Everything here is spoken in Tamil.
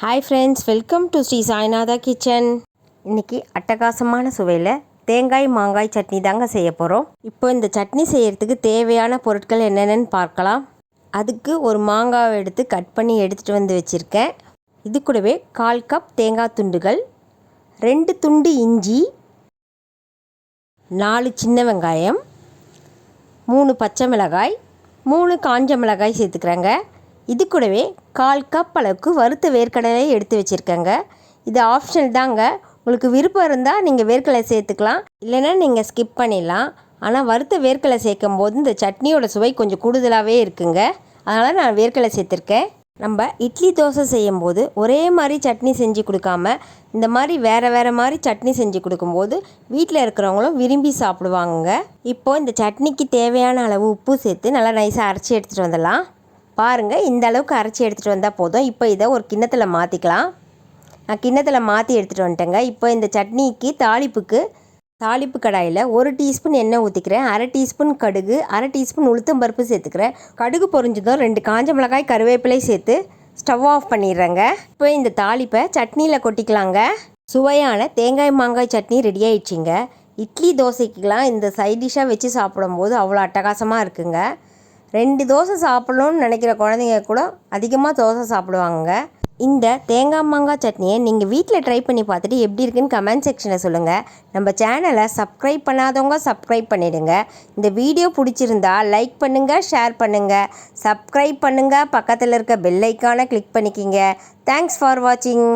Hi friends welcome to Sri Sainatha kitchen இன்னைக்கு அட்டகாசமான சுவையில் தேங்காய் மாங்காய் சட்னி தாங்க செய்ய போகிறோம் இப்போ இந்த சட்னி செய்யறதுக்கு தேவையான பொருட்கள் என்னென்னு பார்க்கலாம். அதுக்கு ஒரு மாங்காவை எடுத்து கட் பண்ணி எடுத்துகிட்டு வந்து வச்சுருக்கேன். இது கூடவே கால் கப் தேங்காய் துண்டுகள் ரெண்டு துண்டு இஞ்சி நாலு சின்ன வெங்காயம் மூணு பச்சை மிளகாய் மூணு காஞ்ச மிளகாய் சேர்த்துக்கிறேங்க. இது கூடவே கால் கப் அளவுக்கு வறுத்த வேர்க்கடலை எடுத்து வச்சுருக்கேங்க. இது ஆப்ஷனல் தாங்க. உங்களுக்கு விருப்பம் இருந்தால் நீங்கள் வேர்க்கடலை சேர்த்துக்கலாம். இல்லைன்னா நீங்கள் ஸ்கிப் பண்ணிடலாம். ஆனால் வறுத்த வேர்க்கடலை சேர்க்கும் போது இந்த சட்னியோட சுவை கொஞ்சம் கூடுதலாகவே இருக்குங்க. அதனால் நான் வேர்க்கடலை சேர்த்துருக்கேன். நம்ம இட்லி தோசை செய்யும்போது ஒரே மாதிரி சட்னி செஞ்சு கொடுக்காம இந்த மாதிரி வேறு வேறு மாதிரி சட்னி செஞ்சு கொடுக்கும்போது வீட்டில் இருக்கிறவங்களும் விரும்பி சாப்பிடுவாங்க இப்போது இந்த சட்னிக்கு தேவையான அளவு உப்பு சேர்த்து நல்லா நைஸாக அரைச்சி எடுத்துகிட்டு வந்துடலாம். பாருங்கள் இந்த அளவுக்கு அரைச்சி எடுத்துகிட்டு வந்தால் போதும். இப்போ இதை ஒரு கிண்ணத்தில் மாற்றிக்கலாம் நான் கிண்ணத்தில் மாற்றி எடுத்துகிட்டு வந்துட்டேங்க. இப்போ இந்த சட்னிக்கு தாளிப்புக்கு தாளிப்பு கடாயில் ஒரு டீஸ்பூன் எண்ணெய் ஊற்றிக்கிறேன் அரை டீஸ்பூன் கடுகு அரை டீஸ்பூன் உளுத்தம் பருப்பு சேர்த்துக்கிறேன். கடுகு பொறிஞ்சதும் ரெண்டு காஞ்ச மிளகாய் கருவேப்பிலை சேர்த்து ஸ்டவ் ஆஃப் பண்ணிடுறேங்க. இப்போ இந்த தாளிப்பை சட்னியில் கொட்டிக்கலாங்க. சுவையான தேங்காய் மாங்காய் சட்னி ரெடி ஆயிடுச்சிங்க. இட்லி தோசைக்கெலாம் இந்த சைட் டிஷ்ஷாக வச்சு சாப்பிடும்போது அவ்வளோ அட்டகாசமாக இருக்குங்க. ரெண்டு தோசை சாப்பிடணும்னு நினைக்கிற குழந்தைங்க கூட அதிகமாக தோசை சாப்பிடுவாங்க இந்த தேங்காய் மாங்காய் சட்னியை நீங்கள் வீட்டில் ட்ரை பண்ணி பார்த்துட்டு எப்படி இருக்குன்னு கமெண்ட் செக்ஷனில் சொல்லுங்கள் நம்ம சேனலை சப்ஸ்கிரைப் பண்ணாதவங்க சப்ஸ்கிரைப் பண்ணிவிடுங்க இந்த வீடியோ பிடிச்சிருந்தா லைக் பண்ணுங்கள் ஷேர் பண்ணுங்கள் சப்ஸ்கிரைப் பண்ணுங்கள் பக்கத்தில் இருக்க பெல்லைக்கான கிளிக் பண்ணிக்கிங்க. தேங்க்ஸ் ஃபார் வாட்சிங்